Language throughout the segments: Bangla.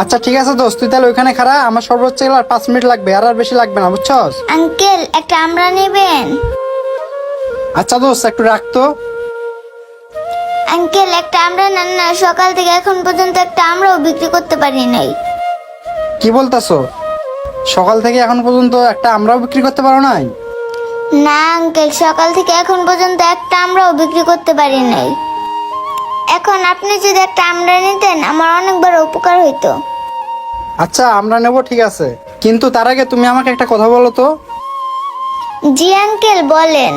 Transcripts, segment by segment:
আচ্ছা ঠিক আছে দোস্ত তুই তাহলে ওইখানে খারা আমার সর্বোচ্চ আর পাঁচ মিনিট লাগবে আর আর বেশি লাগবে না বুঝছস? আঙ্কেল একটা আমরা নেবেন। আচ্ছা দোস্ত একটু রাখতো আঙ্কেল একটা আমরা নেন না সকাল থেকে এখন পর্যন্ত একটা আমরাও বিক্রি করতে পারি নাই। কি বলতাছো? সকাল থেকে এখন পর্যন্ত একটা আমরাও বিক্রি করতে পারো নাই? না আঙ্কেল সকাল থেকে এখন পর্যন্ত একটা আমরাও বিক্রি করতে পারি নাই। এখন আপনি যদি একটা আমরা নিতেন আমার অনেক বড় উপকার হইতো। আচ্ছা আমরা নেব ঠিক আছে। কিন্তু তার আগে তুমি আমাকে একটা কথা বলো তো। জি আঙ্কেল বলেন।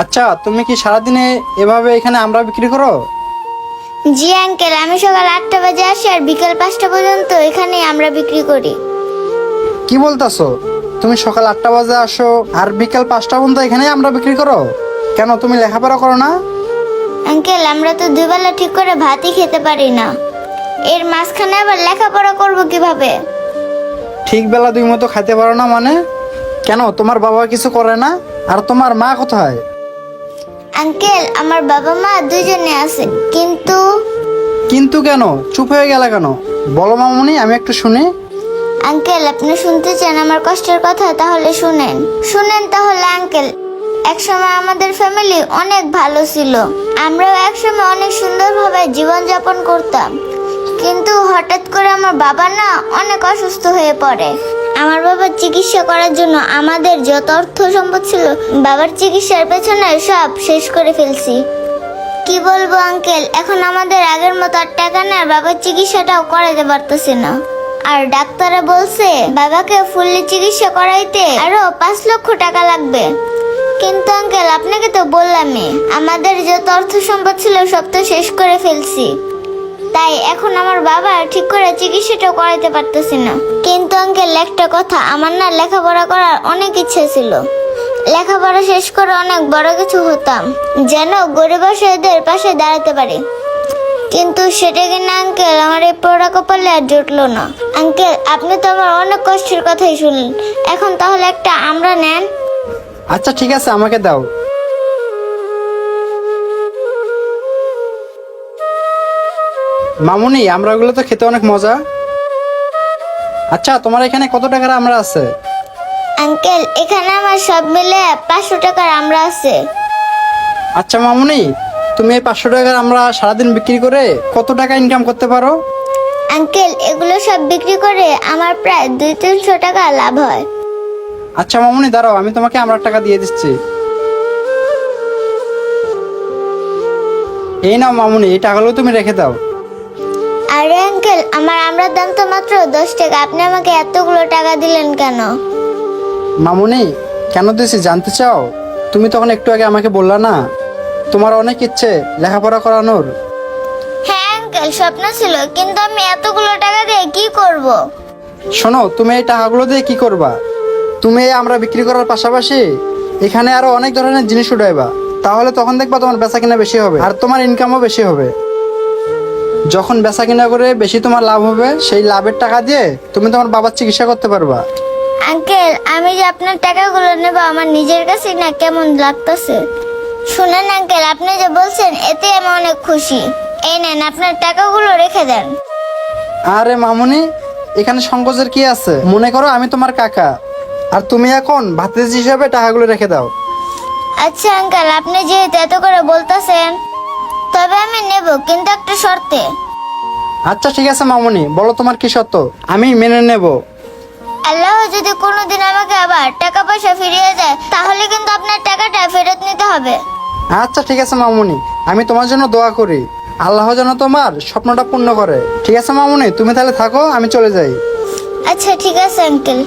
আচ্ছা তুমি কি সারাদিনে এভাবে এখানে আমরা বিক্রি করো? জি আঙ্কেল আমি সকাল আটটা বাজে আসি আর বিকাল পাঁচটা পর্যন্ত এখানে আমরা বিক্রি করি। কি বলতাছো? তুমি সকাল আটটা বাজে আসো আর বিকাল পাঁচটা পর্যন্ত এখানে আমরা বিক্রি করো? কেন তুমি লেখাপড়া করো না? আঙ্কেল আমরা তো দুবেলা ঠিক করে ভাতই খেতে পারি না। এর মাঝখানে আবার লেখাপড়া করব কীভাবে? ঠিক বেলা দুই মতো খাইতে পারো না মানে? কেন? তোমার বাবা কিছু করে না? আর তোমার মা কোথায়? আঙ্কেল আমার বাবা মা দুজনে আছে কিন্তু কিন্তু কেন? চুপ হয়ে গেলে কেন? বলো মামুনি আমি একটু শুনি। আঙ্কেল আপনি শুনতে চান আমার কষ্টের কথা তাহলে শুনেন। শুনেন তাহলে আঙ্কেল। একসময় আমাদের ফ্যামিলি অনেক ভালো ছিল। আমরাও একসময় অনেক সুন্দরভাবে জীবনযাপন করতাম। কিন্তু হঠাৎ করে আমার বাবা না অনেক অসুস্থ হয়ে পড়ে। আমার বাবার চিকিৎসা করার জন্য আমাদের যত অর্থ সম্পদ ছিল, বাবার চিকিৎসার পেছনে সব শেষ করে ফেলছি। কি বলব আঙ্কেল এখন আমাদের আগের মতো আর টাকা না বাবার চিকিৎসাটাও করাতে পারতেছি না। আর ডাক্তারে বলছে, বাবাকে ফুললি চিকিৎসা করাইতে আরও পাঁচ লক্ষ টাকা লাগবে। কিন্তু আঙ্কেল, আপনাকে তো বললামই, আমাদের যত অর্থ সম্পদ ছিল সব তো শেষ করে ফেলছি। তাই এখন আমার বাবা ঠিক করে চিকিৎসাটাও করাইতে পারতেছি না। কিন্তু আঙ্কেল, একটা কথা, আমার না লেখাপড়া করার অনেক ইচ্ছে ছিল। লেখাপড়া শেষ করে অনেক বড় কিছু হতাম, যেন গরিব অসহায়দের পাশে দাঁড়াতে পারি। কিন্তু সেটা কিনা আঙ্কেল, আমার এই পোড়া কপালে আর জুটলো না। আঙ্কেল, আপনি তো আমার অনেক কষ্টের কথাই শুনলেন। এখন তাহলে একটা আমরা নেন? আচ্ছা ঠিক আছে আমাকে দাও। মামুনি আমরা ওগুলো তো খেতে অনেক মজা। আচ্ছা তোমার এখানে কত টাকার আমরা আছে? আঙ্কেল এখানে আমার সব মিলে পাঁচশো টাকার আমরা আছে। আচ্ছা মামুনি তুমি এই পাঁচশো টাকার আমরা সারাদিন বিক্রি করে কত টাকা ইনকাম করতে পারো? আঙ্কেল এগুলো সব বিক্রি করে আমার প্রায় দুই তিনশো টাকা লাভ হয়। আচ্ছা মামুনি দাঁড়াও আমি তোমাকে আমরা টাকা দিয়ে দিচ্ছি। এই নাও মামুনি এই টাকাগুলো তুমি রেখে দাও। আরে আঙ্কেল আমার আমরার দাম তো মাত্র দশ টাকা। আপনি আমাকে এতগুলো টাকা দিলেন কেন? মামুনি কেন দিয়েছি জানতে চাও? তুমি তখন একটু আগে আমাকে বললা না? তোমার অনেক ইচ্ছে লেখাপড়া করানোর। হ্যাঁ আঙ্কেল স্বপ্ন ছিল কিন্তু আমি এতগুলো টাকা দিয়ে কি করব। শোনো তুমি এই টাকাগুলো দিয়ে কি করবা? তুমি আমরা বিক্রি করার পাশাপাশি এখানে আরও অনেক ধরনের জিনিস উঠাইবা। তাহলে তখন দেখবা তোমার বেচা কিনা বেশি হবে আর তোমার ইনকামও বেশি হবে। যখন বেচা কিনা করে বেশি তোমার লাভ হবে সেই লাভের টাকা দিয়ে তুমি তোমার বাবার চিকিৎসা করতে পারবা। আঙ্কেল আমি যে আপনার টাকাগুলো নেব আমার নিজের কাছে না কেমন লাগতেছে? শুনেন আঙ্কেল আপনি যে বলছেন এতে আমি অনেক খুশি। এই নেন আপনার টাকাগুলো রেখে দেন। আরে মামুনি এখানে সংকোচের কি আছে? মনে করো আমি তোমার কাকা। আর তুমি এখন ভাতিজ হিসাবে টাকাগুলো রেখে দাও। আচ্ছা আঙ্কেল আপনি যেহেতু এত করে বলতেছেন তবে আমি নেব কিন্তু একটা শর্তে। আচ্ছা ঠিক আছে মামুনি বলো তোমার কি শর্ত? আমি মেনে নেব। আল্লাহ যদি কোনোদিন আমাকে আবার টাকা পয়সা ফিরিয়ে দেয় তাহলে কিন্তু আপনার টাকাটা ফেরত নিতে হবে। আচ্ছা ঠিক আছে মামুনি আমি তোমার জন্য দোয়া করি। আল্লাহ যেন তোমার স্বপ্নটা পূর্ণ করে। ঠিক আছে মামুনি তুমি তাহলে থাকো আমি চলে যাই। আচ্ছা ঠিক আছে আঙ্কেল।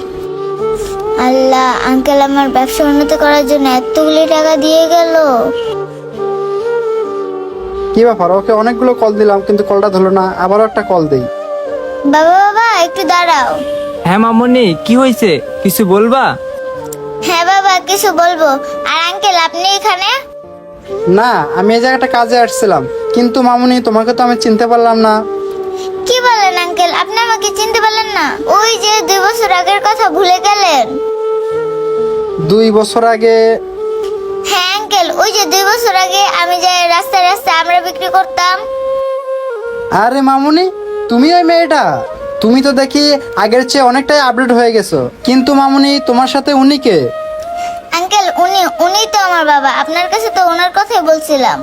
আল্লাহ আঙ্কেল আমার ব্যবসা উন্নত করার জন্য এতগুলি টাকা দিয়ে গেল। কি ব্যাপার? ওকে অনেকগুলো কল দিলাম কিন্তু কলটা ধরলো না। আবারও একটা কল দেই। বাবা বাবা একটু দাঁড়াও। হ্যাঁ মামনি কি হয়েছে? কিছু বলবা? হ্যাঁ বাবা কিছু বলব। আর আঙ্কেল আপনি এখানে? না আমি এই জায়গাটা কাজে আসছিলাম। কিন্তু মামুনি তোমাকে তো আমি চিনতে পারলাম না। কি বলেন আঙ্কেল আপনি আমাকে চিনতে পারলেন না? ওই যে দুই বছর আগের কথা ভুলে গেলেন। দুই বছর আগে হ্যাঁ আঙ্কেল ওই যে দুই বছর আগে আমি যে রাস্তায় রাস্তায় আমরা বিক্রি করতাম। আরে মামুনি তুমি ওই মেয়েটা? তুমি তো দেখি আগের চেয়ে অনেকটাই আপডেট হয়ে গেছো। কিন্তু মামুনি তোমার সাথে উনি কে? আঙ্কেল উনি উনি তো আমার বাবা। আপনার কাছে তো ওনার কথাই বলছিলাম।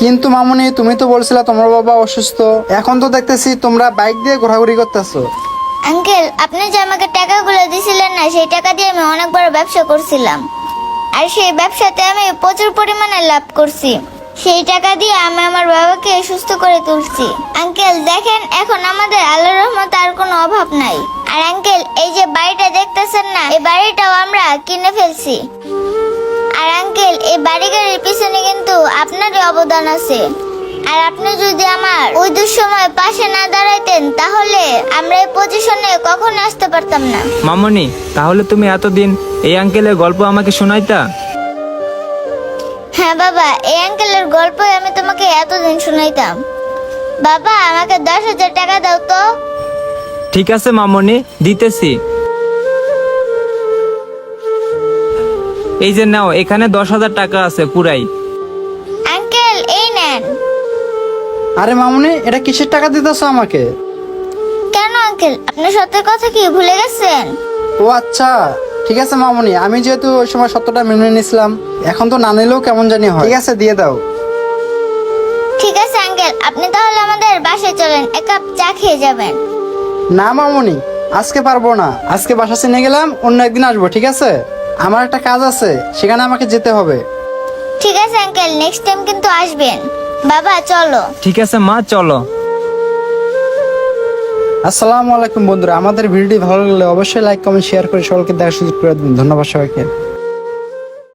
কিন্তু মামুনি তুমি তো বলছিলা তোমার বাবা অসুস্থ। এখন তো দেখতেছি তোমরা বাইক দিয়ে ঘোরাঘুরি করতেছো। আঙ্কেল, আপনি যে আমাকে টাকাগুলো দিছিলেন না, সেই টাকা দিয়ে আমি অনেক বড় ব্যবসা করছিলাম। আর সেই ব্যবসাতে আমি প্রচুর পরিমাণে লাভ করছি। সেই টাকা দিয়ে আমি আমার বাবাকে সুস্থ করে তুলছি। আঙ্কেল, দেখেন, এখন আমাদের আল্লাহর রহমত আর কোনো অভাব নাই। আর আঙ্কেল, এই যে বাড়িটা দেখতেছেন না, এই বাড়িটাও আমরা কিনে ফেলছি। আর আঙ্কেল, এই বাড়ি গাড়ির পিছনে কিন্তু আপনারই অবদান আছে। আর আপনি যদি আমার ওই দুঃসময় পাশে না দাঁড়াইতেন তাহলে আমরা এই পজিশনে কখনো আসতে পারতাম না। মামনি তাহলে তুমি এতদিন এই আঙ্কেলের গল্প আমাকে শোনাইতা? হ্যাঁ বাবা এই আঙ্কেলের গল্পই আমি তোমাকে এতদিন শোনাইতাম। বাবা আমাকে দশ হাজার টাকা দাও তো। ঠিক আছে মামনি দিতেছি। এই যে নাও এখানে দশ হাজার টাকা আছে পুরাই। আরে মামুনি এটা কিসের টাকা দিতেছো আমাকে? কেন আঙ্কেল? আপনি সত্যের কথা কি ভুলে গেছেন? ও আচ্ছা ঠিক আছে মামুনি আমি যেহেতু ওই সময় সত্যটা মেনে নিয়েছিলাম এখন তো না নিলেও কেমন জানি হয়। ঠিক আছে দিয়ে দাও। ঠিক আছে আঙ্কেল আপনি তাহলে আমাদের বাসায় চলেন এক কাপ চা খেয়ে যাবেন। না মামুনি আজকে পারব না। আজকে বাসা চিনে গেলাম অন্য একদিন আসব ঠিক আছে? আমার একটা কাজ আছে সেখানে আমাকে যেতে হবে। ঠিক আছে আঙ্কেল নেক্সট টাইম কিন্তু আসবেন। বাবা চলো। ঠিক আছে মা চলো। আসসালামু আলাইকুম বন্ধুরা আমাদের ভিডিওটি ভালো লাগলে অবশ্যই লাইক কমেন্ট শেয়ার করে সকলকে দেখার সুযোগ করে দিন। ধন্যবাদ সবাইকে।